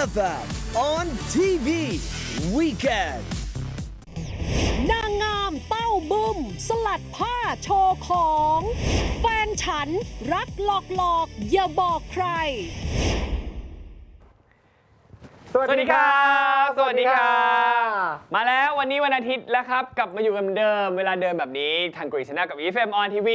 EFF on TV Weekend นางงามเต้าบึมสลัดผ้าโชว์ของ แฟนฉันรักหลอกหลอกๆอย่าบอกใคร สวัสดีครับ สวัสดีครับบมาแล้ววันนี้วันอาทิตย์แล้วครับ กลับมาอยู่กันเหมือนเดิมเวลาเดิมแบบนี้ทางกรีซนากับ EFM on TV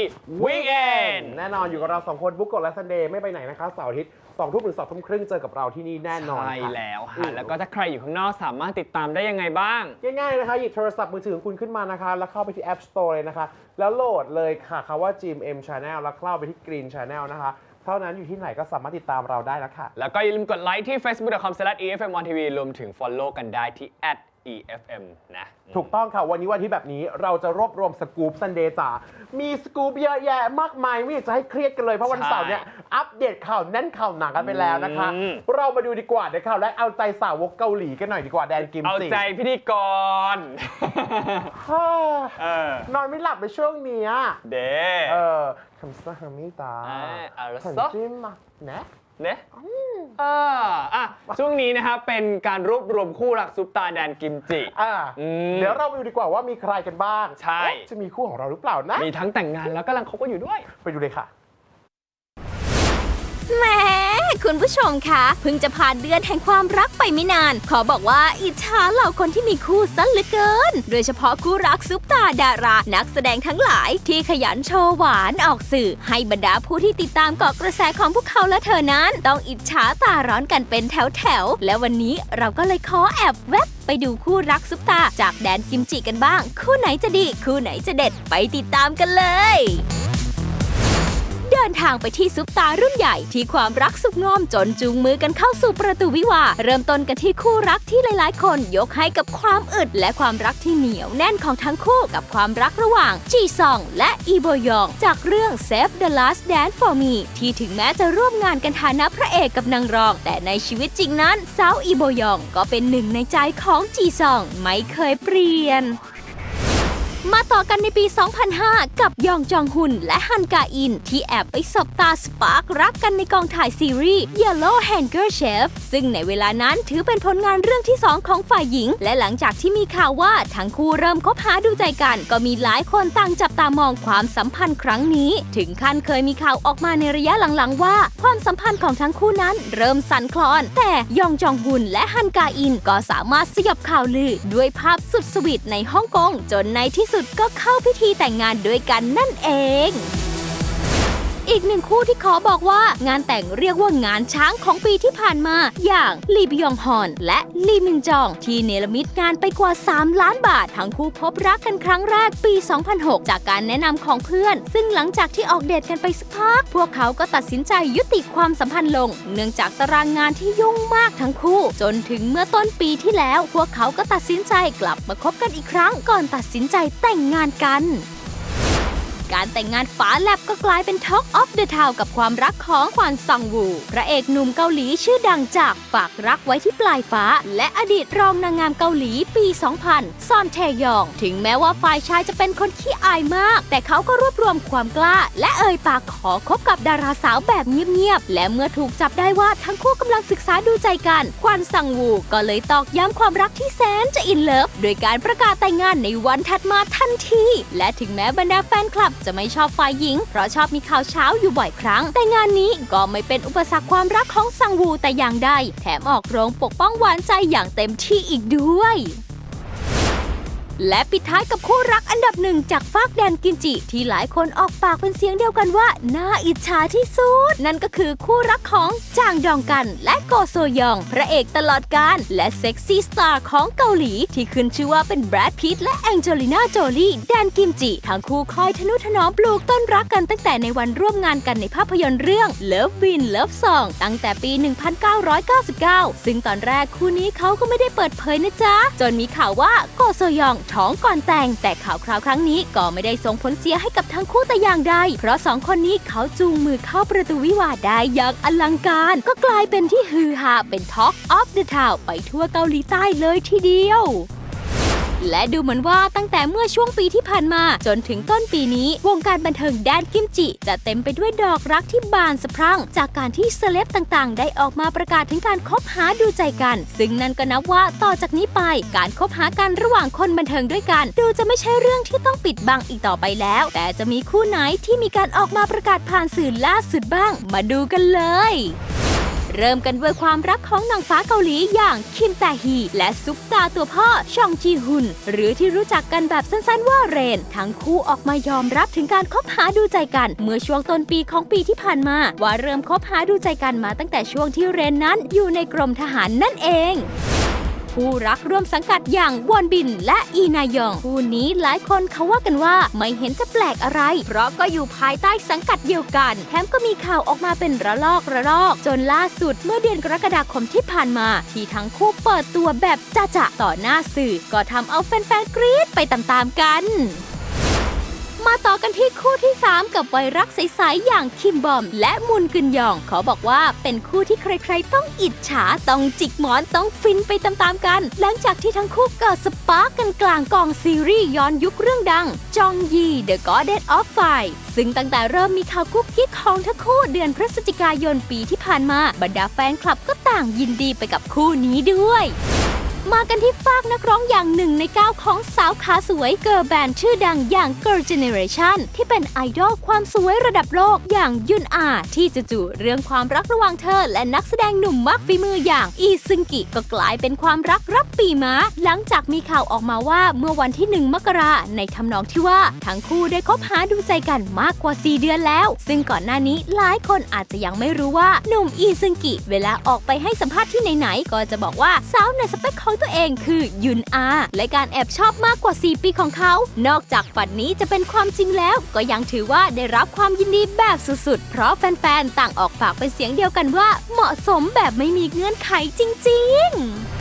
Weekend แน่นอนอยู่กับเราสองคนบุ๊กกดและซันเดย์ไม่ไปไหนนะคะเสาร์อาทิตย์ สองทุ่มถึงสองทุ่มครึ่งเจอกับเราที่นี่แน่นอนใช่ค่ะ แล้วอืฮะม แล้วก็ถ้าใครอยู่ข้างนอกสามารถติดตามได้ยังไงบ้าง ง่ายๆนะคะหยิบโทรศัพท์มือถือของคุณขึ้นมานะคะ แล้วเข้าไปที่ App Store เลยนะคะ แล้วโหลดเลยค่ะคำว่า GMM Channel แล้วเข้าไปที่ Green Channel นะคะ เท่านั้นอยู่ที่ไหนก็สามารถติดตามเราได้แล้วค่ะ แล้วก็อย่าลืมกดไลค์ที่ facebook.com/efm on TV รวมถึง follow กันได้ที่ @efm นะ ถูกต้องค่ะ วันนี้วันที่แบบนี้เราจะรวบรวมสกู๊ปซันเดย์จ๋า มีสกู๊ปเยอะแยะมากมายไม่อยากจะให้เครียดกันเลยเพราะวันเสาร์เนี่ย อัปเดตข่าวแน่นข่าวหนังกันไปแล้วนะคะ อืม เรามาดูดีกว่าเดี๋ยวข่าวแรกเอาใจสาวกเกาหลีกันหน่อยดีกว่าแดนกิมเอาจิใจพิธีกร ฮ่าเออนอนไม่หลับในช่วงเนี้ยเด้เออคำสั่งมิตาอ่าเอาละขันซะ จิ้มมานะ เนี่ยเอออะช่วงนี้นะครับเป็นการรวบรวมคู่รักซุปตาแดนกิมจิ อ่าอืม เดี๋ยวเราไปดูดีกว่าว่ามีใครกันบ้างใช่ เอ๊ะจะมีคู่ของเราหรือเปล่านะ มีทั้งแต่งงานแล้วกำลังคบกันอยู่ด้วย ไปดูเลยค่ะ แหม คุณผู้ชมคะเพิ่งจะผ่านเดือนแห่งความรักไปไม่นาน ขอบอกว่าอิจฉาเหล่าคนที่มีคู่สั้นเหลือเกิน โดยเฉพาะคู่รักซุปตาดารา นักแสดงทั้งหลาย ที่ขยันโชว์หวานออกสื่อ ให้บรรดาผู้ที่ติดตามเกาะกระแสของพวกเขาและเธอนั้น ต้องอิจฉาตาร้อนกันเป็นแถวๆและวันนี้เราก็เลยขอแอบแวบไปดูคู่รักซุปตาจากแดนกิมจิกันบ้าง คู่ไหนจะดี คู่ไหนจะเด็ดไปติดตามกันเลย เดินทางไปที่ซุปตารุ่นใหญ่ที่ความรักสุกงอมจนจูงมือกันเข้าสู่ประตูวิวาเริ่มต้นกันที่คู่รักที่หลายๆ คนยกให้กับความอึดและความรักที่เหนียวแน่นของทั้งคู่กับความรักระหว่างจีซองและอีโบยอง จากเรื่อง Save the Last Dance for Me ที่ถึงแม้จะร่วมงานกันฐานะพระเอกกับนางรอง แต่ในชีวิตจริงนั้นสาวอีโบยองก็เป็นหนึ่งในใจของจีซองไม่เคยเปลี่ยน มาต่อกันในปี 2005 กับยองจองฮุนและฮันกาอิน ที่แอบไปสบตาสปาร์กรักกันในกองถ่ายซีรีส์ Yellow Hanger Chef ซึ่งในเวลานั้นถือเป็นผลงานเรื่องที่ 2 ของฝ่ายหญิง และหลังจากที่มีข่าวว่าทั้งคู่เริ่มคบหาดูใจกัน ก็มีหลายคนต่างจับตามองความสัมพันธ์ครั้งนี้ ถึงขั้นเคยมีข่าวออกมาในระยะหลังๆ ว่า ความสัมพันธ์ของทั้งคู่นั้นเริ่มสั่นคลอน แต่ยองจองฮุนและฮันกาอินก็สามารถสยบข่าวลือด้วยภาพสุดสวีทในฮ่องกงจนในที่สุดก็เข้าพิธีแต่งงานด้วยกันนั่นเอง อีกหนึ่งคู่ที่ขอบอกว่างานแต่งเรียกว่างานช้างของปีที่ผ่านมา อย่างลีบยองฮอนและลีมินจองที่เนรมิตงานไปกว่า 3 ล้านบาท ทั้งคู่พบรักกันครั้งแรกปี 2006 จากการแนะนำของเพื่อน ซึ่งหลังจากที่ออกเดทกันไปสักพัก พวกเขาก็ตัดสินใจยุติความสัมพันธ์ลง เนื่องจากตารางงานที่ยุ่งมากทั้งคู่ จนถึงเมื่อต้นปีที่แล้ว พวกเขาก็ตัดสินใจกลับมาคบกันอีกครั้งก่อนตัดสินใจแต่งงานกัน การแต่งงานฝาแลบก็กลายเป็น Talk of the Town กับความรักของควานซองวู พระเอกหนุ่มเกาหลีชื่อดังจากฝากรักไว้ที่ปลายฟ้า และอดีตรองนางงามเกาหลีปี 2000 ซอนเทยอง ถึงแม้ว่าฝ่ายชายจะเป็นคนขี้อายมาก แต่เขาก็รวบรวมความกล้า และเอ่ยปากขอคบกับดาราสาวแบบเงียบๆ และเมื่อถูกจับได้ว่าทั้งคู่กำลังศึกษาดูใจกัน ควานซังวูก็เลยตอกย้ำความรักที่แสนจะอินเลิฟโดยการประกาศแต่งงานในวันถัดมาทันที และถึงแม้บรรดาแฟนคลับจะไม่ชอบฝ่ายหญิง เพราะชอบมีข่าวเช้าอยู่บ่อยครั้ง แต่งานนี้ก็ไม่เป็นอุปสรรคความรักของซังวูแต่อย่างใด แถมออกโรงปกป้องหวานใจอย่างเต็มที่อีกด้วย และปิดท้ายกับคู่รักอันดับหนึ่งจากฟากแดนกินจิ ที่หลายคนออกปากเป็นเสียงเดียวกันว่า น่าอิจฉาที่สุด นั่นก็คือคู่รักของจางดองกันและโกโซยอง พระเอกตลอดกาลและเซ็กซี่สตาร์ของเกาหลี ที่ขึ้นชื่อว่าเป็นแบรดพิตต์และแองเจลิน่าโจลีแดนกิมจิ ทั้งคู่คอยทนุถนอมปลูกต้นรักกันตั้งแต่ในวันร่วมงานกันในภาพยนตร์เรื่อง Love Win Love Song ตั้งแต่ปี 1999 ซึ่งตอนแรกคู่นี้เขาก็ไม่ได้เปิดเผยนะจ๊ะจนมีข่าวว่าโกโซยองท้องก่อนแต่ง แต่ข่าวคราวครั้งนี้ก็ไม่ได้ส่งผลเสียให้กับทั้งคู่แต่อย่างใด เพราะสองคนนี้เขาจูงมือเข้าประตูวิวาห์ได้อย่างอลังการ ก็กลายเป็นที่ฮือฮาเป็น Talk of the Town ไปทั่วเกาหลีใต้เลยทีเดียว และดูเหมือนว่าตั้งแต่เมื่อช่วงปีที่ผ่านมา จนถึงต้นปีนี้ วงการบันเทิงด้านกิมจิ จะเต็มไปด้วยดอกรักที่บานสะพรั่ง จากการที่เซเลบต่างๆ ได้ออกมาประกาศถึงการคบหาดูใจกัน ซึ่งนั่นก็นับว่าต่อจากนี้ไป การคบหากันระหว่างคนบันเทิงด้วยกัน ดูจะไม่ใช่เรื่องที่ต้องปิดบังอีกต่อไปแล้ว แต่จะมีคู่ไหนที่มีการออกมาประกาศผ่านสื่อล่าสุดบ้าง มาดูกันเลย เริ่มกันด้วยความรักของนางฟ้าเกาหลีอย่างคิมแตฮี และซุปตาตัวพ่อชองจีฮุน หรือที่รู้จักกันแบบสั้นๆว่าเรน ทั้งคู่ออกมายอมรับถึงการคบหาดูใจกัน เมื่อช่วงต้นปีของปีที่ผ่านมา ว่าเริ่มคบหาดูใจกันมาตั้งแต่ช่วงที่เรนนั้นอยู่ในกรมทหารนั่นเอง คู่รักร่วมสังกัดอย่างวอนบินและอีนายอง คู่นี้หลายคนเขาว่ากันว่าไม่เห็นจะแปลกอะไร เพราะก็อยู่ภายใต้สังกัดเดียวกัน แถมก็มีข่าวออกมาเป็นระลอกระลอก จนล่าสุดเมื่อเดือนกรกฎาคมที่ผ่านมา ที่ทั้งคู่เปิดตัวแบบจ้าจะต่อหน้าสื่อ ก็ทำเอาแฟนๆกรี๊ดไปตามๆกัน ต่อกันที่คู่ที่ 3 กับวัยรักใสๆอย่างคิมบอม และมุนกึนยอง ขอบอกว่าเป็นคู่ที่ใครๆ ต้องอิจฉาต้องจิกหมอนต้องฟินไปตามๆกัน หลังจากที่ทั้งคู่เกิดสปาร์กกันกลางกองซีรีส์ย้อนยุคเรื่องดัง จองยี The Goddess of Fire ซึ่งตั้งแต่เริ่มมีข่าวกุ๊กกิ๊กของทั้งคู่เดือนพฤศจิกายนปีที่ผ่านมา บรรดาแฟนคลับก็ต่างยินดีไปกับคู่นี้ด้วย มากันที่ฟากนักร้องอย่างหนึ่งในก้าวของสาวขาสวยเกิร์ลแบนด์ชื่อดังอย่าง Girl Generation ที่เป็นไอดอลความสวยระดับโลกอย่างยุนอา ที่จู่ๆเรื่องความรักระหว่างเธอ และนักแสดงหนุ่มมากฝีมืออย่างอีซึงกิก็กลายเป็นความรักรับปีม้าหลังจากมีข่าวออกมาว่าเมื่อวันที่ 1 มกราในทำนองที่ว่าทั้งคู่ได้คบหาดูใจกันมากกว่า 4 เดือนแล้ว ซึ่งก่อนหน้านี้หลายคนอาจจะยังไม่รู้ว่าหนุ่มอีซึงกิเวลาออกไปให้สัมภาษณ์ที่ไหนๆก็จะบอกว่าสาวในสเปคของตัวเองคือยุนอา และการแอบชอบมากกว่า 4 ปีของเขา นอกจากฝันนี้จะเป็นความจริงแล้ว ก็ยังถือว่าได้รับความยินดีแบบสุดๆ เพราะแฟนๆ ต่างออกปากเป็นเสียงเดียวกันว่าเหมาะสมแบบไม่มีเงื่อนไขจริง ๆ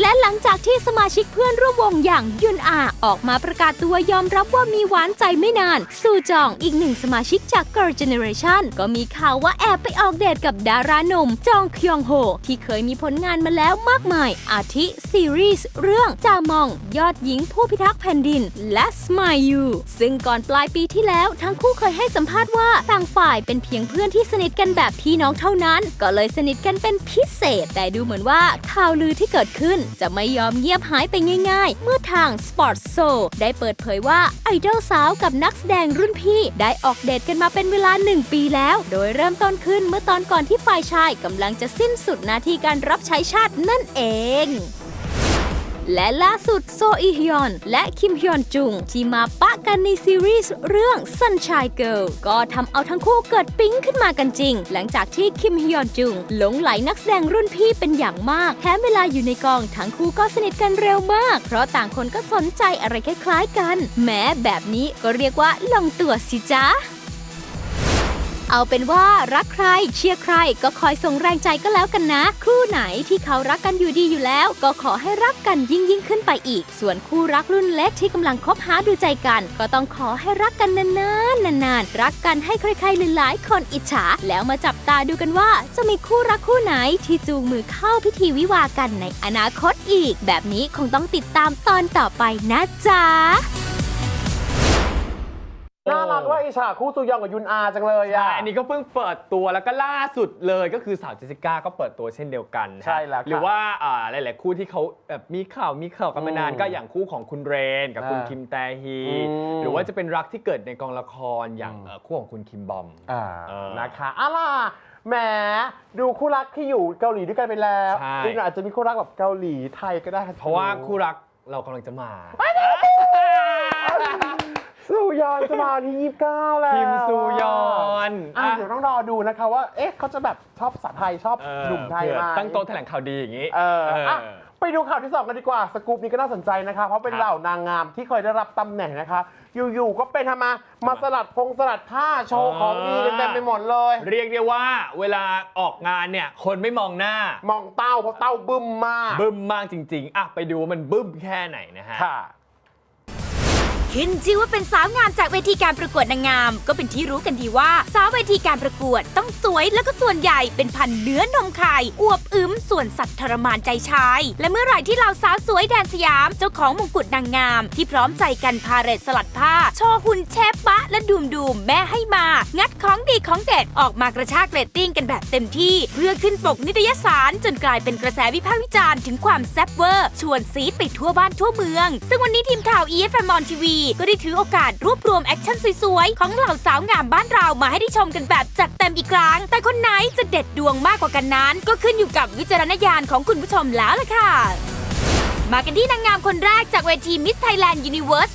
และหลังจากที่สมาชิกเพื่อนร่วมวงอย่างยุนอา ออกมาประกาศตัวยอมรับว่ามีหวานใจไม่นาน ซูจองอีกหนึ่งสมาชิกจาก Girl Generation ก็มีข่าวว่าแอบไปออกเดทกับดาราหนุ่มจองคยองโฮ ที่เคยมีผลงานมาแล้วมากมาย อาทิซีรีส์เรื่องจามอง ยอดหญิงผู้พิทักษ์แผ่นดิน และ Smile You ซึ่งก่อนปลายปีที่แล้ว ทั้งคู่เคยให้สัมภาษณ์ว่าต่างฝ่ายเป็นเพียงเพื่อนที่สนิทกันแบบพี่น้องเท่านั้น ก็เลยสนิทกันเป็นพิเศษ แต่ดูเหมือนว่าข่าวลือที่เกิดขึ้นจะไม่ยอมเงียบหายไปง่ายๆ เมื่อทาง Sport s o ได้เปิดเผยว่าไอดอลสาวกับนักแสดงรุ่นพี่ ได้ออกเดทกันมาเป็นเวลา 1 ปีแล้ว โดยเริ่มต้นขึ้นเมื่อตอนก่อนที่ฝ่ายชายกำลังจะสิ้นสุดหน้าที่การรับใช้ชาตินั่นเอง และล่าสุดโซอีฮยอน และคิมฮยอนจุง ที่มาปะกันในซีรีส์เรื่อง Sunshine Girl ก็ทำเอาทั้งคู่เกิดปิ๊งขึ้นมากันจริง หลังจากที่คิมฮยอนจุง หลงไหลนักแสดงรุ่นพี่เป็นอย่างมากแถมเวลาอยู่ในกองทั้งคู่ก็สนิทกันเร็วมาก เพราะต่างคนก็สนใจอะไรคล้ายๆกัน แม้แบบนี้ก็เรียกว่าลงตัวสิจ๊ะ เอาเป็นว่ารักใครเชียร์ใครก็คอยส่งแรงใจก็แล้วกันนะ คู่ไหนที่เขารักกันอยู่ดีอยู่แล้ว ก็ขอให้รักกันยิ่งยิ่งขึ้นไปอีก ส่วนคู่รักรุ่นเล็กที่กำลังคบหาดูใจกัน ก็ต้องขอให้รักกันนานๆนานๆรักกันให้ใครๆหลายๆคนอิจฉา แล้วมาจับตาดูกันว่า จะมีคู่รักคู่ไหนที่จูงมือเข้าพิธีวิวากันในอนาคตอีก แบบนี้คงต้องติดตามตอนต่อไปนะจ๊ะ ว่าอิจฉาคู่ซูยองกับยุนอาจังเลยใช่อะอันนี้ก็เพิ่งเปิดตัวแล้วก็ล่าสุดเลยก็คือสาวเจสสิก้าก็เปิดตัวเช่นเดียวกันนะฮะใช่แล้วครับหรือว่าอ่าหลาย ๆ คู่ที่เขาแบบมีข่าวมีข่าวกันมานานอืมก็อย่างคู่ของคุณเรน กับคุณอ่าคิมแตฮี อืม หรือว่าจะเป็นรักที่เกิดในกองละครอย่างอืมเอ่อคู่ของคุณคิมบอม อ่าเออนะคะอะล่ะแหมดูคู่รักที่อยู่เกาหลีด้วยกันไปแล้วใช่ จริงๆอาจจะมีคู่รักแบบเกาหลีไทยก็ได้เพราะว่าคู่รักเรากำลังจะมา ซูยอนจะมาวันที่29แล้วคิมซูยอนอะอะเดี๋ยวต้องรอดูนะคะว่า เอ๊ะเขาจะแบบชอบภาษาไทยชอบเออหนุ่มไทยเผื่อมาตั้งโต๊ะแถลงข่าวดีอย่างนี้ เออเอออะไปดูข่าวที่2กันดีกว่า สกูปนี้ก็น่าสนใจนะคะ เพราะเป็นครับ เหล่านางงามที่เคยได้รับตำแหน่งนะคะ อยู่ๆก็เป็นทำมามาสลัดพงสลัดผ้าโชว์ของดีกันเต็มไปหมดเลย เรียกได้ว่าเวลาออกงานเนี่ยคนไม่มองหน้ามองเต้าเพราะเต้าบึ้มมากบึ้มมากจริง ๆ อะไปดูว่ามันบึ้มแค่ไหนนะฮะ ค่ะ ขึ้นชื่อว่าเป็นสาวงามจากเวทีการประกวดนางงาม ก็เป็นที่รู้กันดีว่า สาวเวทีการประกวดต้องสวยแล้วก็ส่วนใหญ่เป็นพันเนื้อนมไข่อวบอึมส่วนสัตว์ทรมานใจชาย และเมื่อไหร่ที่เราสาวสวยแดนสยาม เจ้าของมงกุฎนางงาม ที่พร้อมใจกันพาเรทสลัดผ้าโชว์หุ่นเชฟปะ และดูมดูมแม่ให้มา งัดของดีของเด็ดออกมากระชากเรตติ้งกันแบบเต็มที่ เพื่อขึ้นปกนิตยสารจนกลายเป็นกระแสวิพากษ์วิจารณ์ถึงความแซ่บเวอร์ชวนซีดไปทั่วบ้านทั่วเมือง ซึ่งวันนี้ทีมข่าว EFM on TV ก็ได้ถือโอกาสรวบรวมแอคชั่นสวยๆ ของเหล่าสาวงามบ้านเรามาให้ได้ชมกันแบบจัดเต็มอีกครั้ง แต่คนไหนจะเด็ดดวงมากกว่ากันนั้น ก็ขึ้นอยู่กับวิจารณญาณของคุณผู้ชมแล้วล่ะค่ะ มากันที่นางงามคนแรกจากเวที Miss Thailand Universe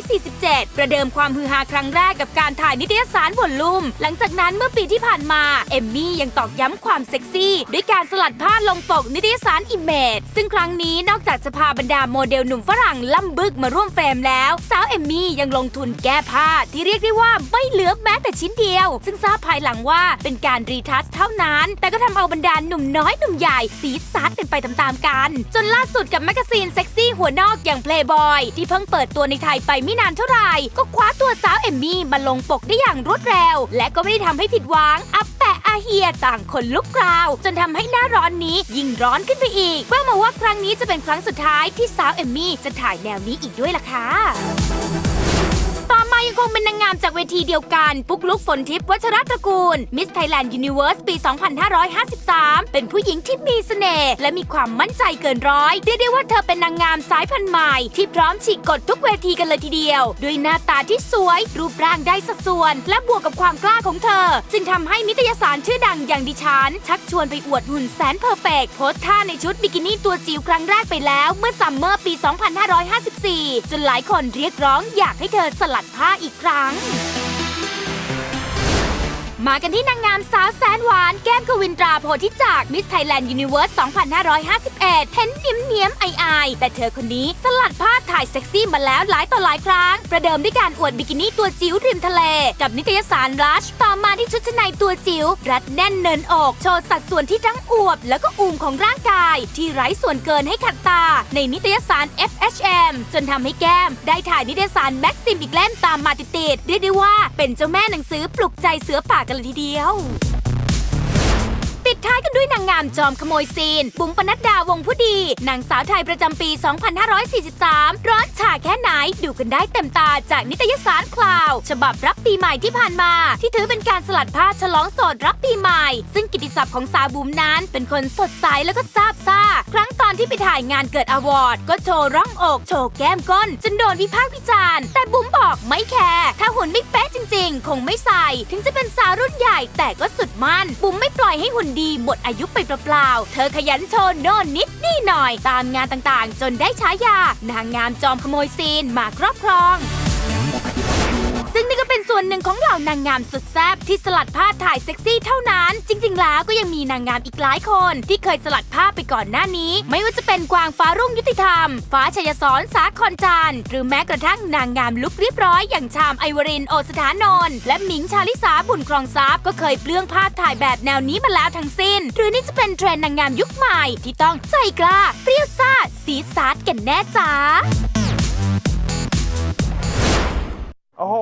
2547 ประเดิมความฮือฮาครั้งแรกกับการถ่ายนิตยสารวอลลุ่ม หลังจากนั้นเมื่อปีที่ผ่านมา เอมมี่ยังตอกย้ำความเซ็กซี่ ด้วยการสลัดผ้าลงปกนิตยสารอิมเมจซึ่งครั้งนี้นอกจากจะพาบรรดาโมเดลหนุ่มฝรั่งล่ำบึกมาร่วมเฟรมแล้ว สาวเอมมี่ยังลงทุนแก้ผ้าที่เรียกได้ว่าไม่เหลือแม้แต่ชิ้นเดียว ซึ่งทราบภายหลังว่าเป็นการรีทัชเท่านั้น แต่ก็ทำเอาบรรดาหนุ่มน้อยหนุ่มใหญ่สีดซัดกันไปตามๆกัน จนล่าสุดกับแมกกาซีนเซ็กซี่หัวนอกอย่าง Playboy ที่เพิ่งเปิดตัวในไทยไปไม่นานเท่าไหร่ ก็คว้าตัวสาวเอมมี่มาลงปกได้อย่างรวดเร็ว และก็ไม่ได้ทำให้ผิดหวัง อัปแปะอาเฮียต่างคนลุกกราว จนทำให้หน้าร้อนนี้ยิ่งร้อนขึ้นไปอีกแว่ามาว่าครั้งนี้จะเป็นครั้งสุดท้ายที่สาวเอมมี่จะถ่ายแนวนี้อีกด้วยล่ะค่ะต่อ มายังคงเป็นนางงามจากเวทีเดียวกัน ปุ๊กลุกฝนทิพย์วัชรตระกูล Miss Thailand Universe ปี 2553 เป็นผู้หญิงที่มีเสน่ห์และมีความมั่นใจเกินร้อยเรียกได้ว่าเธอเป็นนางงามสายพันธุ์ใหม่ ที่พร้อมฉีกกฎทุกเวทีกันเลยทีเดียว ด้วยหน้าตาที่สวย รูปร่างได้สัดส่วน และบวกกับความกล้าของเธอ จึงทำให้นิตยสารชื่อดังอย่างดิฉัน ชักชวนไปอวดหุ่นแสนเพอร์เฟกโพสท่าในชุดบิกินี่ตัวจิ๋วครั้งแรกไปแล้ว เมื่อซัมเมอร์ปี 2554 จนหลายคนเรียกร้องอยากให้เธอสลัดผ้าอีกครั้ง มากันที่นางงามสาวแสนหวาน แก้มกวินตราโพธิจากมิสไทยแลนด์ยูนิเวิร์ส 2551 เห็นเนียมเนียมๆไอไอแต่เธอคนนี้สลัดผ้าถ่ายเซ็กซี่มาแล้วหลายต่อหลายครั้ง ประเดิมด้วยการอวดบิกินี่ตัวจิ๋วริมทะเล กับนิตยสารรัชต่อมาที่ชุดชั้นในตัวจิ๋วรัดแน่นเนินอก โชว์สัดส่วนที่ทั้งอวบ แล้วก็อูมของร่างกาย ที่ไร้ส่วนเกินให้ขัดตา ในนิตยสาร FHM จนทำให้แก้ม ได้ถ่ายนิตยสารแม็กซิมอีกเล่มตามมาติดๆเรียกได้ว่าเป็นเจ้าแม่หนังสือปลุกใจเสือป่ากันเลยทีเดียว ปิดท้ายกันด้วยนางงามจอมขโมยซีน บุ๋มปนัดดาวงผู้ดีนางสาวไทยประจำปี 2543 ร้อนฉาแค่ไหน ดูกันได้เต็มตาจากนิตยสารคลาว ฉบับรับปีใหม่ที่ผ่านมา ที่ถือเป็นการสลัดผ้าฉลองโสดรับปีใหม่ ซึ่งกิตติศัพท์ของสาวบุ๋มนั้น เป็นคนสดใสแล้วก็ซาบซ่า ครั้งตอนที่ไปถ่ายงานเกิดอวอร์ดก็โชว์ร่องอกโชว์แก้มก้นจนโดนวิพากษ์วิจารณ์แต่บุ๋มบอกไม่แคร์ถ้าหุ่นไม่เป๊ะจริง ๆ คงไม่ใส่ ถึงจะเป็นสาวรุ่นใหญ่แต่ก็สุดมั่นบุ๋มไม่ปล่อยให้หุ่นดีหมดอายุไปเปล่าๆ เธอขยันโชว์โน่นนิดนี่หน่อย ตามงานต่างๆ จนได้ฉายา นางงามจอมขโมยซีนมาครอบครอง ส่วนหนึ่งของเหล่านางงามสุดแซ่บที่สลัดผ้าถ่ายเซ็กซี่เท่านั้น จริง ๆ แล้วก็ยังมีนางงามอีกหลายคน ที่เคยสลัดผ้าไปก่อนหน้านี้ ไม่ว่าจะเป็นกวางฟ้ารุ่งยุติธรรม ฟ้าชัยสอนสาคอนจานหรือแม้กระทั่งนางงามลุกเรียบร้อยอย่างชามไอวรินโอสถานนท์และหมิงชาลิสาบุญครองทรัพย์ก็เคยเปลื้องผ้าถ่ายแบบแนวนี้มาแล้วทั้งสิ้น หรือนี่จะเป็นเทรนด์นางงามยุคใหม่ที่ต้องใจกล้าเปรี้ยวซ่าสีดซาดกันแน่จ้าโอ้โห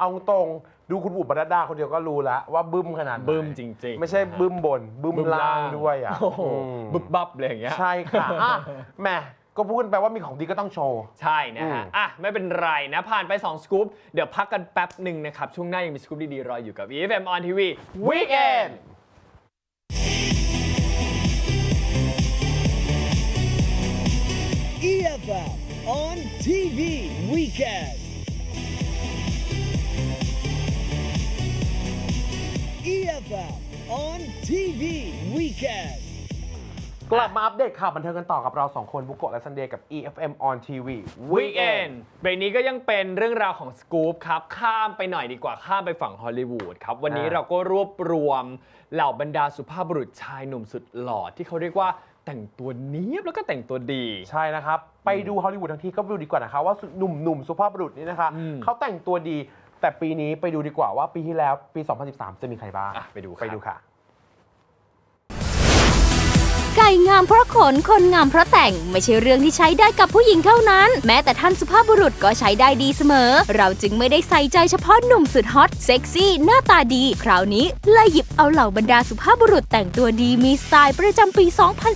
เอาตรงดูคุณบุ๋มปนัดดาคนเดียวก็รู้แล้วว่าบึ้มขนาดไหนบึ้มจริงๆไม่ใช่บึ้มบน บึ้มล่างด้วยอะโอ้โหอืมบึบบับเลยอย่างเงี้ย ใช่ค่ะอะแหม่ก็พูดกันไปว่ามีของดีก็ต้องโชว์ ใช่นะฮะ อืม อะ ไม่เป็นไรนะ ผ่านไป 2 สกู๊ป เดี๋ยวพักกันแป๊บหนึ่งนะครับ ช่วงหน้ายังมีสกู๊ปดี ๆ รออยู่กับ EFM on TV Weekend EFL on TV Weekend. EFL on TV Weekend. กลับมาอัปเดตข่าวบันเทิงกันต่อกับเราสองคนบุกโกะและซันเดย์กับ EFM on TV Weekend เบรกนี้ก็ยังเป็นเรื่องราวของสกู๊ปครับ ข้ามไปหน่อยดีกว่าข้ามไปฝั่งฮอลลีวูดครับ วันนี้อ่าเราก็รวบรวมเหล่าบรรดาสุภาพบุรุษชายหนุ่มสุดหล่อที่เขาเรียกว่าแต่งตัวเนี้ยบแล้วก็แต่งตัวดี ใช่นะครับ ไปดูฮอลลีวูดทั้งทีก็ไปดูดีกว่านะคะว่าหนุ่มหนุ่มๆ สุภาพบุรุษนี่นะคะอืมเขาแต่งตัวดี แต่ปีนี้ไปดูดีกว่าว่าปีที่แล้วปี 2013 จะมีใครบ้าง อะไปดูครับ ไปดูค่ะ ไก่งามเพราะขน คนงามเพราะแต่ง ไม่ใช่เรื่องที่ใช้ได้กับผู้หญิงเท่านั้น แม้แต่ท่านสุภาพบุรุษก็ใช้ได้ดีเสมอ เราจึงไม่ได้ใส่ใจเฉพาะหนุ่มสุดฮอตเซ็กซี่ หน้าตาดี คราวนี้เลยหยิบเอาเหล่าบรรดาสุภาพบุรุษแต่งตัวดีมีสไตล์ประจำปี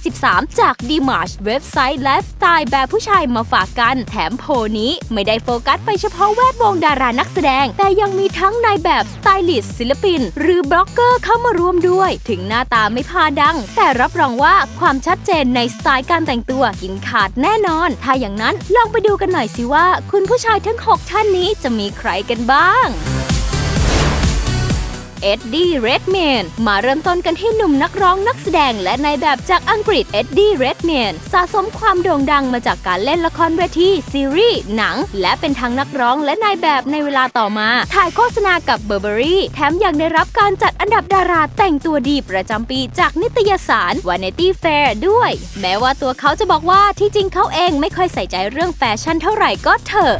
2013 จาก d m a r c h เว็บไซต์ไลฟ์สไตล์แบบผู้ชายมาฝากกัน แถมโพนี้ไม่ได้โฟกัสไปเฉพาะแวดวงดารานักแสดง แต่ยังมีทั้งนายแบบสไตลิสต์ศิลปิน หรือบล็อกเกอร์เข้ามาร่วมด้วย ถึงหน้าตาไม่พาดัง แต่รับรองว่าความชัดเจนในสไตล์การแต่งตัวกินขาดแน่นอน ถ้าอย่างนั้นลองไปดูกันหน่อยสิว่า คุณผู้ชายทั้ง 6 ท่านนี้จะมีใครกันบ้าง เอ็ดดี้เรดแมนมาเริ่มต้นกันที่หนุ่มนักร้องนักแสดงและนายแบบจากอังกฤษเอ็ดดี้เรดแมนสะสมความโด่งดังมาจากการเล่นละครเวทีซีรีส์หนัง และเป็นทั้งนักร้องและนายแบบในเวลาต่อมา ถ่ายโฆษณากับเบอร์เบอรี่แถมยังได้รับการจัดอันดับดาราแต่งตัวดีประจำปีจากนิตยสาร Vanity Fair ด้วย แม้ว่าตัวเขาจะบอกว่าที่จริงเขาเองไม่ค่อยใส่ใจเรื่องแฟชั่นเท่าไหร่ก็เถอะ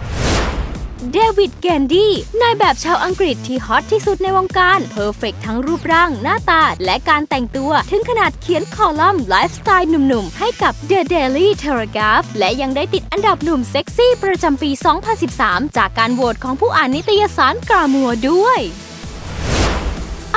เดวิดแกนดี้นายแบบชาวอังกฤษที่ฮอตที่สุดในวงการเพอร์เฟกทั้งรูปร่าง หน้าตา และการแต่งตัว ถึงขนาดเขียนคอลัมน์ไลฟ์สไตล์หนุ่มๆ ให้กับ The Daily Telegraph และยังได้ติดอันดับหนุ่มเซ็กซี่ประจำปี 2013 จากการโหวตของผู้อ่านนิตยสารกรามัวด้วย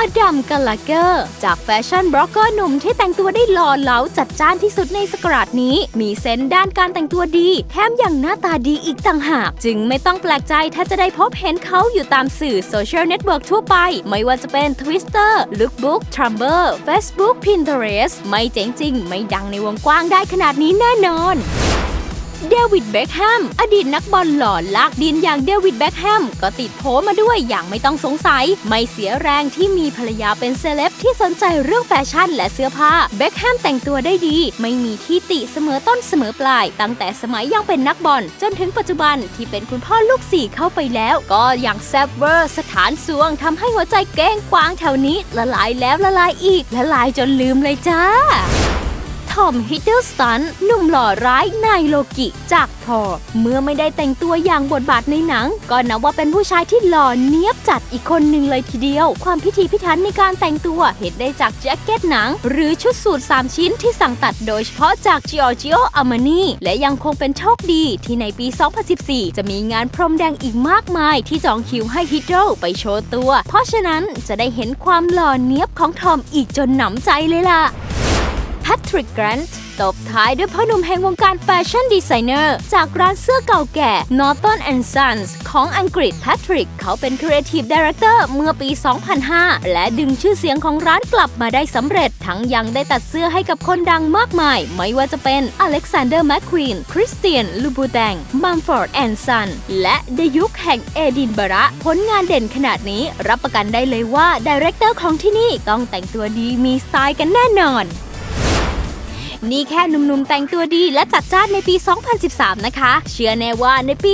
อดัมกัลลาเกอร์ จากแฟชั่นบล็อกเกอร์หนุ่มที่แต่งตัวได้หล่อเหลาจัดจ้านที่สุดในสกราดนี้ มีเซนส์ด้านการแต่งตัวดี แถมยังหน้าตาดีอีกต่างหาก จึงไม่ต้องแปลกใจถ้าจะได้พบเห็นเขาอยู่ตามสื่อโซเชียลเน็ตเวิร์กทั่วไป ไม่ว่าจะเป็น Twitter Lookbook Tumblr Facebook Pinterest ไม่เจ๋งจริง ไม่ดังในวงกว้างได้ขนาดนี้แน่นอน เดวิดเบคแฮม อดีตนักบอลหล่อลากดินอย่างเดวิดเบคแฮม ก็ติดโผมาด้วยอย่างไม่ต้องสงสัย ไม่เสียแรงที่มีภรรยาเป็นเซเลบที่สนใจเรื่องแฟชั่นและเสื้อผ้า เบคแฮมแต่งตัวได้ดี ไม่มีที่ติเสมอต้นเสมอปลาย ตั้งแต่สมัยยังเป็นนักบอล จนถึงปัจจุบันที่เป็นคุณพ่อลูกสี่เข้าไปแล้ว ก็ยังแซบเวอร์สถานสวงทำให้หัวใจเก้งกวางแถวนี้ ละลายแล้วละลายอีกละลายจนลืมเลยจ้า ทอมฮิดเดิลสตันหนุ่มหล่อร้ายนายโลกิจากทอเมื่อไม่ได้แต่งตัวอย่างบทบาทในหนัง ก็นับว่าเป็นผู้ชายที่หล่อเนียบจัดอีกคนหนึ่งเลยทีเดียว ความพิถีพิถันในการแต่งตัวเห็นได้จากแจ็คเก็ตหนัง หรือชุดสูท3 ชิ้นที่สั่งตัดโดยเฉพาะจาก Giorgio Armani และยังคงเป็นโชคดีที่ในปี 2014 จะมีงานพรมแดงอีกมากมาย ที่จองคิวให้ฮิดเดิลไปโชว์ตัว เพราะฉะนั้นจะได้เห็นความหล่อเนียบของทอมอีกจนหนำใจเลยล่ะ แพทริกแกรนต์ตบท้ายด้วยพ่อหนุ่มแห่งวงการแฟชั่นดีไซเนอร์ จากร้านเสื้อเก่าแก่ Norton Sons ของอังกฤษแพทริก เขาเป็น Creative Director เมื่อปี 2005 และดึงชื่อเสียงของร้านกลับมาได้สำเร็จ ทั้งยังได้ตัดเสื้อให้กับคนดังมากมาย ไม่ว่าจะเป็น Alexander McQueen Christian Louboutin Mumford Son และในยุคแห่งเอดินบะระ ผลงานเด่นขนาดนี้ รับประกันได้เลยว่าดีเรคเตอร์ของที่นี่ต้องแต่งตัวดีมีสไตล์กันแน่นอน นี่แค่หนุ่มๆแต่งตัวดีและจัดจ้านในปี 2013 นะคะ เชื่อแน่ว่าในปี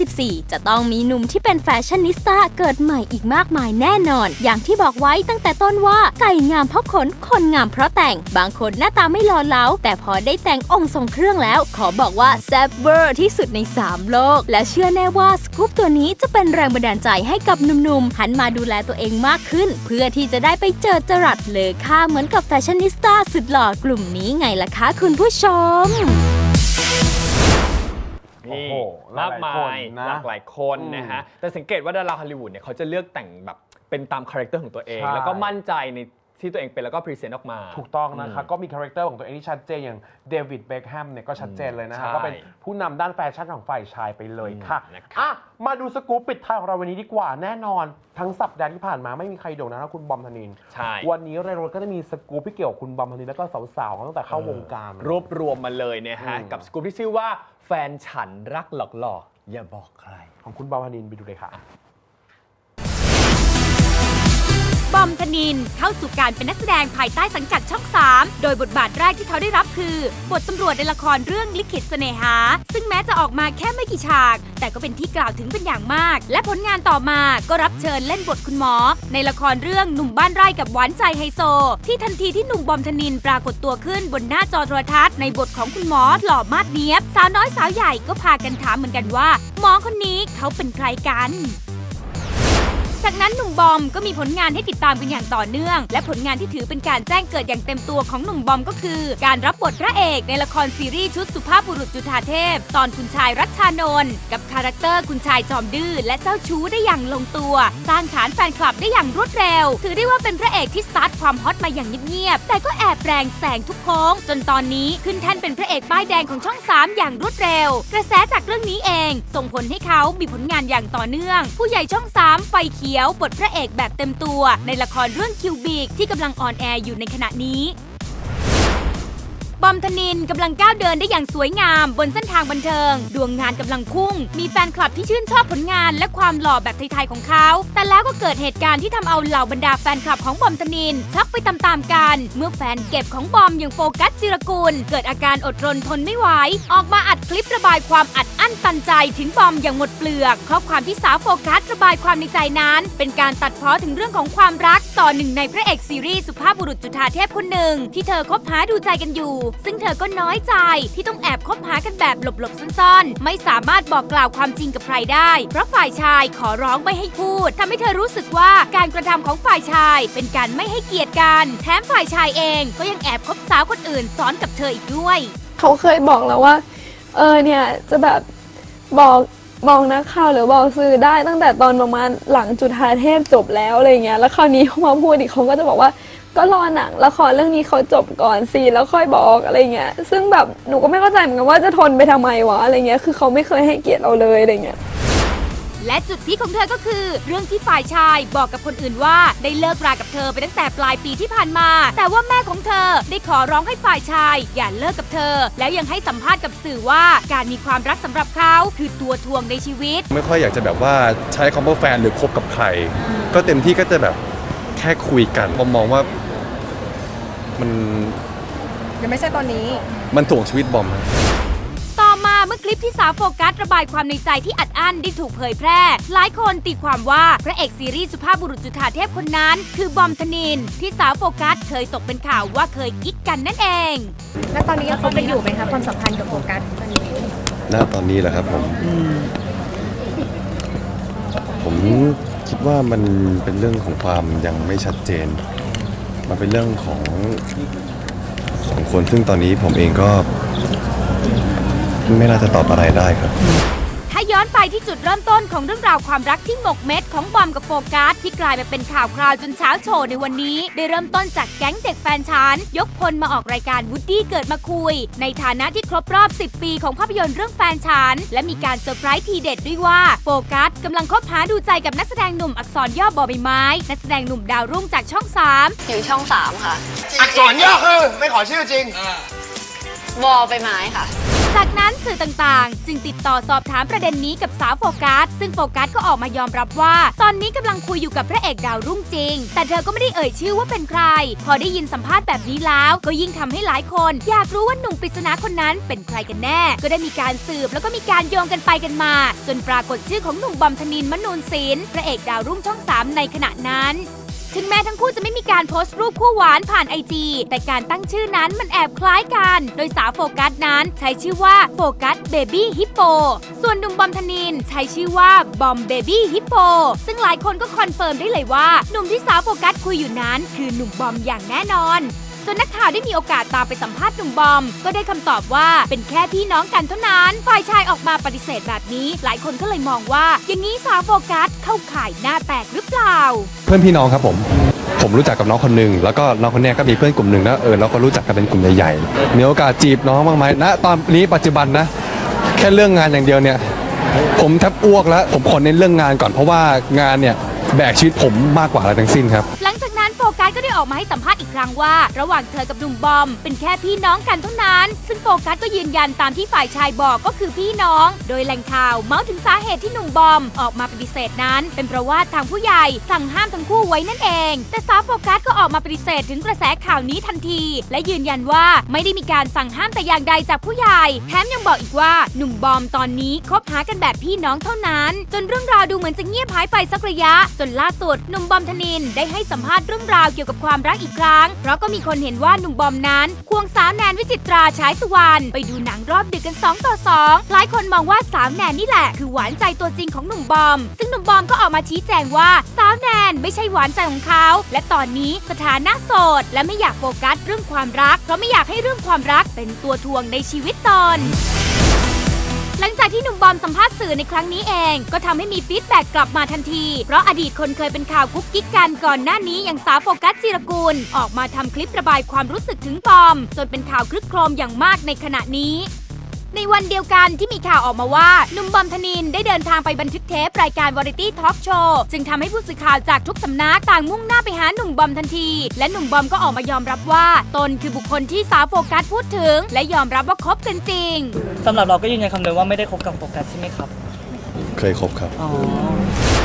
2014 จะต้องมีหนุ่มที่เป็นแฟชั่นนิสต้าเกิดใหม่อีกมากมายแน่นอน อย่างที่บอกไว้ตั้งแต่ต้นว่าไก่งามเพราะขน คนงามเพราะแต่ง บางคนหน้าตาไม่หล่อเหลาแต่พอได้แต่งองค์ทรงเครื่องแล้ว ขอบอกว่าแซ่บเวอร์ที่สุดใน 3 โลก และเชื่อแน่ว่าสกู๊ปตัวนี้จะเป็นแรงบันดาลใจให้กับหนุ่มๆหันมาดูแลตัวเองมากขึ้น เพื่อที่จะได้ไปเจอจรัสเลอค่าเหมือนกับแฟชั่นนิสต้าสุดหล่อกลุ่มนี้ไงล่ะคะคุณผู้ชมนี่โอ้โหมากมายหลายคนนะหลากหลายคนอืมนะฮะ แต่สังเกตว่าดาราฮอลลีวูดเนี่ยเขาจะเลือกแต่งแบบเป็นตามคาแรคเตอร์ของตัวเอง ใช่ แล้วก็มั่นใจใน ที่ตัวเองเป็นแล้วก็พรีเซนต์ออกมา ถูกต้องนะคะอืมก็มีคาแรคเตอร์ของตัวเองที่ชัดเจนอย่างเดวิดเบคแฮมเนี่ยก็ชัดเจนเลยนะคะใช่ก็เป็นผู้นำด้านแฟชั่นของฝ่ายชายไปเลยค่ะอืมนะครับอะ มาดูสกู๊ปปิดท้ายของเราวันนี้ดีกว่าแน่นอน ทั้งสัปดาห์ที่ผ่านมาไม่มีใครโด่งดังเท่าคุณบอมธนิน ใช่ วันนี้เรโรก็จะมีสกู๊ปที่เกี่ยวกับคุณบอมธนินแล้วก็สาวๆตั้งแต่เข้าวงการ รวบรวมมาเลยเนี่ยฮะ อืม กับสกู๊ปที่ชื่อว่าแฟนฉันรักหลอกๆอย่าบอกใคร ของคุณบอมธนินไปดูเลยค่ะ บอมธนิน เข้าสู่การเป็นนักแสดงภายใต้สังกัดช่อง 3 โดยบทบาทแรกที่เขาได้รับคือ บทตำรวจในละครเรื่องลิขิตเสน่หา ซึ่งแม้จะออกมาแค่ไม่กี่ฉาก แต่ก็เป็นที่กล่าวถึงเป็นอย่างมาก และผลงานต่อมาก็รับเชิญเล่นบทคุณหมอ ในละครเรื่องหนุ่มบ้านไร่กับหวานใจไฮโซ ที่ทันทีที่หนุ่มบอมธนินปรากฏตัวขึ้นบนหน้าจอโทรทัศน์ในบทของคุณหมอหล่อมาดเนียบสาวน้อยสาวใหญ่ก็พากันถามเหมือนกันว่า หมอคนนี้เขาเป็นใครกัน จากนั้นหนุ่มบอมก็มีผลงานให้ติดตามกันอย่างต่อเนื่อง และผลงานที่ถือเป็นการแจ้งเกิดอย่างเต็มตัวของหนุ่มบอมก็คือ การรับบทพระเอกในละครซีรีส์ชุดสุภาพบุรุษจุฑาเทพ ตอนคุณชายรัชชานนท์กับคาแรคเตอร์คุณชายจอมดื้อและเจ้าชู้ได้อย่างลงตัว สร้างฐานแฟนคลับได้อย่างรวดเร็ว ถือได้ว่าเป็นพระเอกที่สตาร์ทความฮอตมาอย่างเงียบๆแต่ก็แอบแรงแสงทุกโค้งจนตอนนี้ขึ้นแท่นเป็นพระเอกป้ายแดงของช่อง 3 อย่างรวดเร็ว กระแสจากเรื่องนี้เอง ส่งผลให้เขามีผลงานอย่างต่อเนื่อง ผู้ใหญ่ช่อง 3 ไฟเขียวบทพระเอกแบบเต็มตัว ในละครเรื่องคิวบิกที่กำลังออนแอร์อยู่ในขณะนี้ บอมธนินกำลังก้าวเดินได้อย่างสวยงาม บนเส้นทางบันเทิง ดวงงานกำลังพุ่ง มีแฟนคลับที่ชื่นชอบผลงาน และความหล่อแบบไทยๆของเขา แต่แล้วก็เกิดเหตุการณ์ที่ทำเอาเหล่าบรรดาแฟนคลับของบอมธนินช็อกไปตามๆกัน เมื่อแฟนเก็บของบอมอย่างโฟกัสจิรกุล เกิดอาการอดรนทนไม่ไหวออกมาอัดคลิประบายความอัดอั้นตันใจถึงบอมอย่างหมดเปลือกข้อความที่สาวโฟกัสระบายความในใจนั้น เป็นการตัดพ้อถึงเรื่องของความรักต่อหนึ่งในพระเอกซีรีส์สุภาพบุรุษจุฑาเทพคนหนึ่งที่เธอคบหาดูใจกันอยู่ซึ่งเธอก็น้อยใจที่ต้องแอบคบหากันแบบหลบๆซ่อนๆ ไม่สามารถบอกกล่าวความจริงกับใครได้ เพราะฝ่ายชายขอร้องไม่ให้พูดทำให้เธอรู้สึกว่าการกระทำของฝ่ายชาย เป็นการไม่ให้เกียรติกัน แถมฝ่ายชายเองก็ยังแอบคบสาวคนอื่นซ้อนกับเธออีกด้วย เขาเคยบอกแล้วว่า เออเนี่ยจะแบบบอกบอกนักข่าวหรือบอกสื่อได้ตั้งแต่ตอนประมาณหลังจุฑาเทพจบแล้วอะไรเงี้ย แล้วคราวนี้เขามาพูดอีกเขาก็จะบอกว่า ก็รอหนังละครเรื่องนี้เขาจบก่อนสิแล้วค่อยบอกอะไรเงี้ย ซึ่งแบบหนูก็ไม่เข้าใจเหมือนกันว่าจะทนไปทำไมวะอะไรเงี้ย คือเขาไม่เคยให้เกียรติเราเลยอะไรเงี้ย และจุดพีคของเธอก็คือ เรื่องที่ฝ่ายชายบอกกับคนอื่นว่าได้เลิกรากับเธอไปตั้งแต่ปลายปีที่ผ่านมา แต่ว่าแม่ของเธอได้ขอร้องให้ฝ่ายชาย อย่าเลิกกับเธอ แล้วยังให้สัมภาษณ์กับสื่อว่าการมีความรักสำหรับเขาคือตัวทวงในชีวิต ไม่ค่อยอยากจะแบบว่าใช้คำว่าแฟนหรือคบกับใคร ก็เต็มที่ก็จะแบบ แค่คุยกันผมมองว่ามันยังไม่ใช่ตอนนี้ มันถ่วงชีวิตบอมครับต่อมาเมื่อคลิปที่สาวโฟกัสระบายความในใจที่อัดอั้นได้ถูกเผยแพร่ หลายคนตีความว่าพระเอกซีรีส์สุภาพบุรุษจุฑาเทพคนนั้น คือบอมธนิน ที่สาวโฟกัสเคยตกเป็นข่าวว่าเคยกิ๊กกันนั่นเอง แล้วตอนนี้ยังคบกันอยู่ไหมคะความสัมพันธ์กับโฟกัสณตอนนี้แหละครับผม ผม คิดว่ามันเป็นเรื่องของความยังไม่ชัดเจน มันเป็นเรื่องของของคนซึ่งตอนนี้ผมเองก็ ไม่น่าจะตอบอะไรได้ครับ ย้อนไปที่จุดเริ่มต้นของเรื่องราวความรักที่หมกเม็ดของบอมกับโฟกัสที่กลายมาเป็นข่าวคราวจนเช้าโชว์ในวันนี้ ได้เริ่มต้นจากแก๊งเด็กแฟนฉันยกพลมาออกรายการวูดดี้เกิดมาคุย ในฐานะที่ครบรอบ 10 ปีของภาพยนตร์เรื่องแฟนฉันและมีการเซอร์ไพรส์ทีเด็ดด้วยว่าโฟกัสกำลังคบหาดูใจกับนักแสดงหนุ่มอักษรย่อบอใบไม้นักแสดงหนุ่มดาวรุ่งจากช่อง 3 อยู่ช่องสามค่ะ อักษรย่อคือไม่ขอชื่อจริง วอใบไม้ค่ะ จากนั้นสื่อต่างๆ จึงติดต่อสอบถามประเด็นนี้กับสาวโฟกัส ซึ่งโฟกัสก็ออกมายอมรับว่า ตอนนี้กำลังคุยอยู่กับพระเอกดาวรุ่งจริง แต่เธอก็ไม่ได้เอ่ยชื่อว่าเป็นใคร พอได้ยินสัมภาษณ์แบบนี้แล้ว ก็ยิ่งทำให้หลายคน อยากรู้ว่าหนุ่มปริศนาคนนั้นเป็นใครกันแน่ ก็ได้มีการสืบแล้วก็มีการโยงกันไปกันมา จนปรากฏชื่อของหนุ่มบอมธนินมนูนศิลป์พระเอกดาวรุ่งช่องสามในขณะนั้น ถึงแม้ทั้งคู่จะไม่มีการโพสต์รูปคู่หวานผ่านไอจีแต่การตั้งชื่อนั้นมันแอบคล้ายกัน โดยสาวโฟกัสนั้นใช้ชื่อว่าโฟกัสเบบี้ฮิปโป ส่วนหนุ่มบอมธนินใช้ชื่อว่าบอมเบบี้ฮิปโป ซึ่งหลายคนก็คอนเฟิร์มได้เลยว่าหนุ่มที่สาวโฟกัสคุยอยู่นั้น คือหนุ่มบอมอย่างแน่นอน จนนักข่าวได้มีโอกาสตามไปสัมภาษณ์หนุ่มบอม ก็ได้คำตอบว่าเป็นแค่พี่น้องกันเท่านั้นฝ่ายชายออกมาปฏิเสธแบบนี้ หลายคนก็เลยมองว่า อย่างนี้สาวโฟกัสเข้าข่ายหน้าแตกหรือเปล่า เพื่อนพี่น้องครับผมผมรู้จักกับน้องคนหนึ่งแล้วก็น้องคนนี้ก็มีเพื่อนกลุ่มหนึ่งแล้วเออเราก็รู้จักกันเป็นกลุ่มใหญ่ๆมีโอกาสจีบน้องบ้างไหมณตอนนี้ปัจจุบันนะ แค่เรื่องงานอย่างเดียวเนี่ย ผมแทบอ้วกแล้ว ผมขอเน้นเรื่องงานก่อนเพราะว่างานเนี่ยแบกชีวิตผมมากกว่าอะไรทั้งสิ้นครับ ได้ออกมาให้สัมภาษณ์อีกครั้งว่า ระหว่างเธอกับหนุ่มบอม เป็นแค่พี่น้องกันเท่านั้น ซึ่งโฟกัสก็ยืนยันตามที่ฝ่ายชายบอกก็คือพี่น้อง โดยแหล่งข่าวเมาส์ถึงสาเหตุที่หนุ่มบอมออกมาปฏิเสธนั้น เป็นเพราะว่าทางผู้ใหญ่สั่งห้ามทั้งคู่ไว้นั่นเอง แต่สาวโฟกัสก็ออกมาปฏิเสธถึงกระแสข่าวนี้ทันที และยืนยันว่าไม่ได้มีการสั่งห้ามแต่อย่างใดจากผู้ใหญ่แถมยังบอกอีกว่าหนุ่มบอมตอนนี้คบหากันแบบพี่น้องเท่านั้น จนเรื่องราวดูเหมือนจะเงียบหายไปสักระยะ จนล่าสุดหนุ่มบอมธนินได้ให้สัมภาษณ์เรื่องราวเกี่ยวกับความรักอีกครั้ง เพราะก็มีคนเห็นว่าหนุ่มบอมนั้น ควงสาวแนนวิจิตราฉายสุวรรณไปดูหนังรอบดึกกัน2ต่อ2หลายคนมองว่าสาวแนนนี่แหละ คือหวานใจตัวจริงของหนุ่มบอม ซึ่งหนุ่มบอมก็ออกมาชี้แจงว่าสาวแนนไม่ใช่หวานใจของเขา และตอนนี้สถานะโสด และไม่อยากโฟกัสเรื่องความรัก เพราะไม่อยากให้เรื่องความรักเป็นตัวทวงในชีวิตตน หลังจากที่หนุ่มบอมสัมภาษณ์สื่อในครั้งนี้เอง ก็ทำให้มีฟีดแบ็กกลับมาทันที เพราะอดีตคนเคยเป็นข่าวกุ๊กกิ๊กกันก่อนหน้านี้อย่างสาวโฟกัสจิรกุลออกมาทำคลิประบายความรู้สึกถึงบอม จนเป็นข่าวคลึกโครมอย่างมากในขณะนี้ ในวันเดียวกันที่มีข่าวออกมาว่าหนุ่มบอมธนินได้เดินทางไปบันทึกเทปรายการวาไรตี้ทอล์กโชว์จึงทำให้ผู้สื่อข่าวจากทุกสำนักต่างมุ่งหน้าไปหาหนุ่มบอมทันที และหนุ่มบอมก็ออกมายอมรับว่า ตนคือบุคคลที่สาวโฟกัสพูดถึง และยอมรับว่าคบกันจริงสำหรับเราก็ยืนยันคำเดิมว่าไม่ได้คบกับโฟกัสใช่ไหมครับ เคยคบครับอ๋อ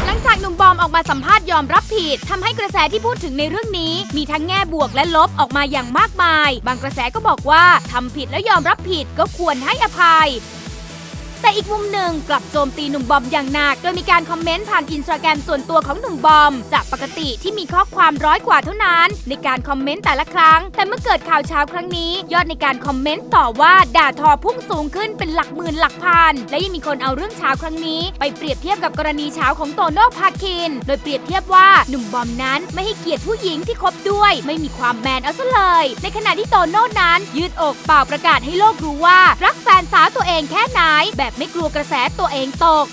หลัง จากหนุ่มบอมออกมาสัมภาษณ์ยอมรับผิดทำให้กระแสที่พูดถึงในเรื่องนี้ มีทั้งแง่บวกและลบออกมาอย่างมากมาย บางกระแสก็บอกว่าทำผิดแล้วยอมรับผิดก็ควรให้อภัย แต่อีกมุมหนึ่งกลับโจมตีหนุ่มบอมอย่างหนัก โดยมีการคอมเมนต์ผ่านอินสตาแกรมส่วนตัวของหนุ่มบอม จากปกติที่มีข้อความร้อยกว่าเท่านั้น ในการคอมเมนต์แต่ละครั้ง แต่เมื่อเกิดข่าวเช้าครั้งนี้ ยอดในการคอมเมนต์ต่อว่าด่าทอพุ่งสูงขึ้นเป็นหลักหมื่นหลักพัน และยังมีคนเอาเรื่องเช้าครั้งนี้ ไปเปรียบเทียบกับกรณีเช้าของโตโน่พาคิน โดยเปรียบเทียบว่าหนุ่มบอมนั้นไม่ให้เกียรติผู้หญิงที่คบด้วย ไม่มีความแมนเอาซะเลย ในขณะที่โตโน่นั้นยืดอกเปล่าประกาศให้โลกรู้ว่ารักแฟนสาวตัวเองแค่ไหนแบบไม่กลัวกระแสตัวเองตก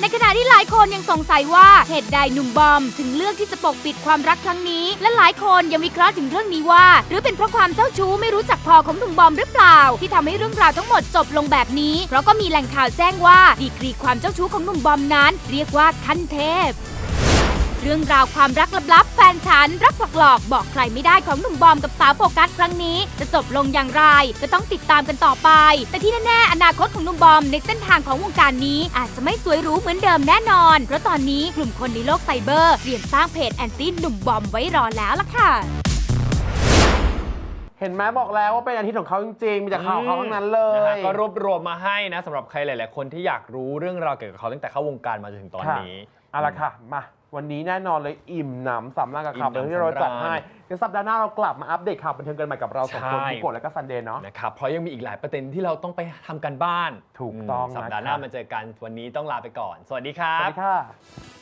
ในขณะที่หลายคนยังสงสัยว่าเหตุใดหนุ่มบอม ถึงเลือกที่จะปกปิดความรักครั้งนี้ และหลายคนยังวิเคราะห์ถึงเรื่องนี้ว่า หรือเป็นเพราะความเจ้าชู้ไม่รู้จักพอของหนุ่มบอมหรือเปล่า ที่ทำให้เรื่องราวทั้งหมดจบลงแบบนี้เพราะก็มีแหล่งข่าวแจ้งว่าดีกรีความเจ้าชู้ของหนุ่มบอมนั้น เรียกว่าขั้นเทพ เรื่องราวความรักลับๆ แฟนฉัน รักหลอกๆบอกใครไม่ได้ของหนุ่มบอมกับสาวโฟกัสครั้งนี้ จะจบลงอย่างไร ก็ต้องติดตามกันต่อไป แต่ที่แน่ๆอนาคตของหนุ่มบอมในเส้นทางของวงการนี้ อาจจะไม่สวยหรูเหมือนเดิมแน่นอน เพราะตอนนี้กลุ่มคนในโลกไซเบอร์เตรียมสร้างเพจแอนตี้หนุ่มบอมไว้รอแล้วล่ะค่ะ เห็นไหมบอกแล้วว่าเป็นอาทิตย์ของเขาจริงๆ มีแต่ข่าวของเขาทั้งนั้นเลนะฮะยก็รวบรวมมาให้นะสำหรับใครหลาย ๆ คนที่อยากรู้เรื่องราวเกี่ยวกับเขาตั้งแต่เข้าวงการมาจนถึงตอนนี้ เอาละค่ะ มา วันนี้แน่นอนเลยอิ่มหนำสำราญกับข่าวอิ่บันมหนำเทิงที่เราจัดสำราญให้เดี๋ยวสัปดาห์หน้าเรากลับมาอัปเดตข่าวบันเทิงกันใหม่กับเราสองคนใช่พี่โกดและก็ซันเดย์เนาะนะครับเพราะยังมีอีกหลายประเด็นที่เราต้องไปทำกันบ้าน ถูกต้องสัปดาห์หน้านะครับมาเจอกันวันนี้ต้องลาไปก่อน สวัสดีครัสวับสดีค่ะ